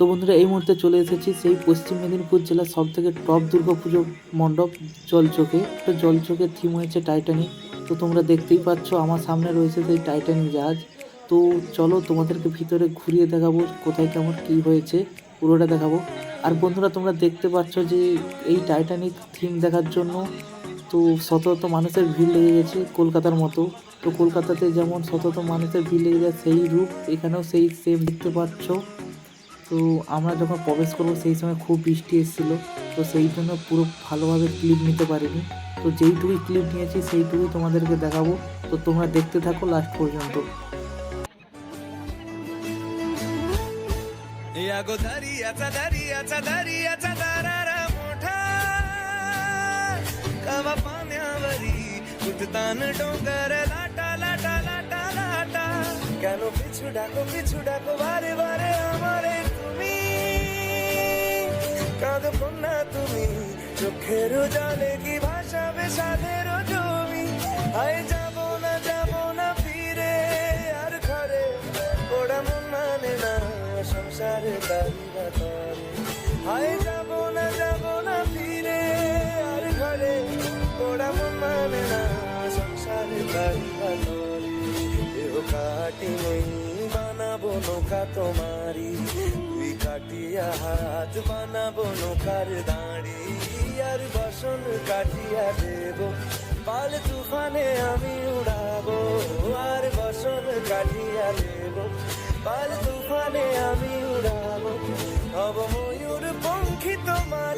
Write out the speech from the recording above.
তো বন্ধুরা, এই মুহূর্তে চলে এসেছি সেই পশ্চিম মেদিনীপুর জেলার সব থেকে টপ দুর্গাপুজো মণ্ডপ জলচোখে তো জলচোখের থিম হয়েছে টাইটানিক তো তোমরা দেখতেই পাচ্ছ, আমার সামনে রয়েছে সেই টাইটানিক জাহাজ। তো চলো তোমাদেরকে ভিতরে ঘুরিয়ে দেখাবো কোথায় কেমন কী হয়েছে, পুরোটা দেখাবো। আর বন্ধুরা, তোমরা দেখতে পাচ্ছ যে এই টাইটানিক থিম দেখার জন্য তো শত মানুষের ভিড় লেগে গেছে কলকাতার মতো। তো কলকাতাতে যেমন শত মানুষের ভিড় লেগে যায়, সেই রূপ এখানেও সেই সেম দেখতে পাচ্ছ। তো আমরা যখন প্রবেশ করবো সেই সময় খুব বৃষ্টি এসেছিলো তো সেই জন্য পুরো ভালোভাবে ক্লিপ নিতে পারিনি তো যেইটুকুই ক্লিপ নিয়েছি সেইটুকুই তোমাদেরকে দেখাবো তো তোমরা দেখতে থাকো লাস্ট পর্যন্ত या गो दर्याचा दर्याचा दर्याचा दरारा मोठा कवा पाण्यावरी उठतान डोंगर लाटा लाटा ডাকো পিছু ডাকো, বারে বারে আমারে তুমি। কাঁদো কন্যা তুমি, চোখের জলে কি ভাসাবে সাধের জমি? আয় যাব না যাব না ফিরে, আর ঘরে ওরা মন মানে না সংসারে দাঁড়িয়ে তরে আয় যাব না যাব না ফিরে, আর ঘরে ওরা মন মানে না নৌকা তোমারি তুই কাটিয়া হাত বানাবো নৌকার দাঁড়ি, আর বাসন কাটিয়া দেব। পাল তুফানে আমি উড়াবো, আর বাসন কাটিয়া দেব। পাল তুফানে আমি উড়াবো হব ময়ূর পঙ্খী তোমার